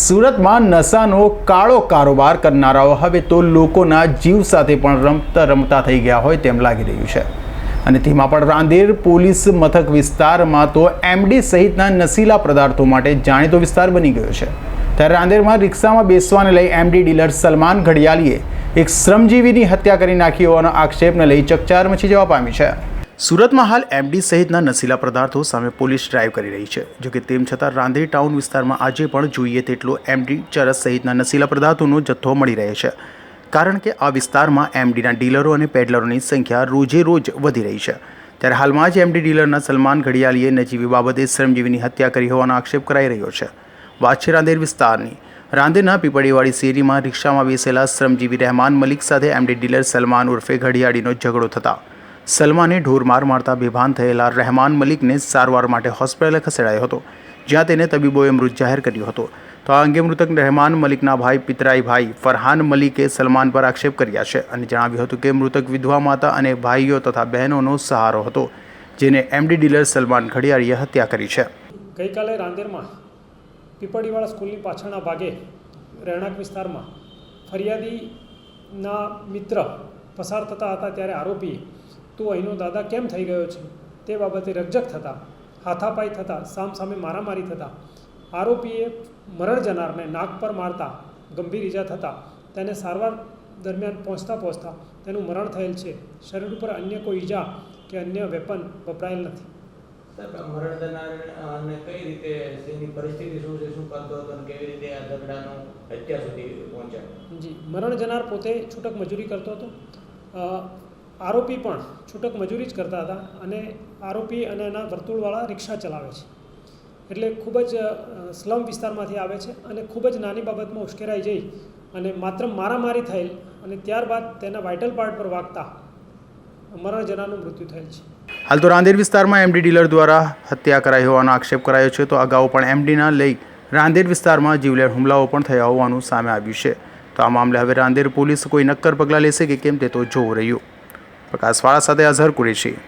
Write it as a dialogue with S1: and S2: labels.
S1: સુરતમાં નશાનો કાળો કારોબાર કરનારાઓ હવે તો લોકોના જીવ સાથે પણ રમતા રમતા થઈ ગયા હોય તેમ લાગી રહ્યું છે. અને તેમાં પણ રાંદેર પોલીસ મથક વિસ્તારમાં તો એમડી સહિતના નશીલા પદાર્થો માટે જાણીતો વિસ્તાર બની ગયો છે. ત્યારે રાંદેરમાં રિક્ષામાં બેસવાને લઈ એમડી ડીલર સલમાન ઘડિયાલીએ એક શ્રમજીવીની હત્યા કરી નાખી હોવાનો આક્ષેપને લઈ ચકચાર મચી જવા પામી છે. સુરતમાં હાલ એમડી સહિતના નશીલા પદાર્થો સામે પોલીસ ડ્રાઈવ કરી રહી છે. જોકે તેમ છતાં રાંદેર ટાઉન વિસ્તારમાં આજે પણ જોઈએ તેટલો એમડી ચરસ સહિતના નશીલા પદાર્થોનો જથ્થો મળી રહે છે. કારણ કે આ વિસ્તારમાં એમડીના ડીલરો અને પેડલરોની સંખ્યા રોજે રોજ વધી રહી છે. ત્યારે હાલમાં જ એમડી ડીલરના સલમાન ઘડિયાળીએ નજીવી બાબતે શ્રમજીવીની હત્યા કરી હોવાનો આક્ષેપ કરાઈ રહ્યો છે. વાત છે રાંદેર વિસ્તારની. રાંદેરના પીપળીવાડી શેરીમાં રિક્ષામાં બેસેલા શ્રમજીવી રહેમાન મલિક સાથે એમડી ડીલર સલમાન ઉર્ફે ઘડિયાળીનો ઝઘડો થતા સલમાને ઢોર માર મારતા બેભાન થયેલા રહેમાન મલિકને સારવાર માટે હોસ્પિટલે ખસેડાયો હતો, જ્યાં તેને તબીબોએ મૃત જાહેર કર્યો હતો. તો આ અંગે મૃતક રહેમાન મલિકના ભાઈ, પિતરાઈ ભાઈ ફરહાન મલિકે સલમાન પર આક્ષેપ કર્યા છે અને જણાવ્યું હતું કે મૃતક વિધવા માતા અને ભાઈઓ તથા બહેનોનો સહારો હતો, જેને એમડી ડીલર સલમાન ઘડિયાળીએ હત્યા કરી છે.
S2: ગઈકાલે રાંદેરમાં પીપળીવાળા સ્કૂલની પાછળના ભાગે રહેણાંક વિસ્તારમાં ફરિયાદીના મિત્ર પસાર થતા હતા ત્યારે આરોપીએ તું અહીંનો દાદા કેમ થઈ ગયો છે? તે બાબતે રજક થતાં હાથાપાઈ થતાં સામ સામે મારામારી થતાં આરોપીએ મરણ જનારને નાક પર મારતા ગંભીર ઈજા થતાં તેને સારવાર દરમિયાન પહોંચતા પહોંચતા તેનું મરણ થયેલ છે. શરીર ઉપર અન્ય કોઈ ઈજા કે અન્ય વેપન વપરાયેલ નથી. જી મરણ જનાર પોતે છૂટક મજૂરી કરતો હતો. આરોપી પણ છૂટક મજૂરી જ કરતા હતા અને આરોપી અને એના વર્તુળવાળા રિક્ષા ચલાવે છે. એટલે ખૂબ જ સ્લમ વિસ્તારમાંથી આવે છે અને ખૂબ જ નાની બાબતમાં ઉશ્કેરાઈ જઈ અને માત્ર મારામારી થયેલ અને ત્યારબાદ તેના વાઇટલ પાર્ટ પર વાગતા મરણ જનારનું મૃત્યુ થયેલ છે.
S1: હાલ તો રાંદેર વિસ્તારમાં એમડી ડીલર દ્વારા હત્યા કરાઈ હોવાનો આક્ષેપ કરાયો છે. તો અગાઉ પણ એમડીના લઈ રાંદેર વિસ્તારમાં જીવલેણ હુમલાઓ પણ થયા હોવાનું સામે આવ્યું છે. તો આ મામલે હવે રાંદેર પોલીસ કોઈ નક્કર પગલાં લેશે કે કેમ તે તો જોવું રહ્યું. પ્રકાશવાળા સાથે અઝહર કુરેશી.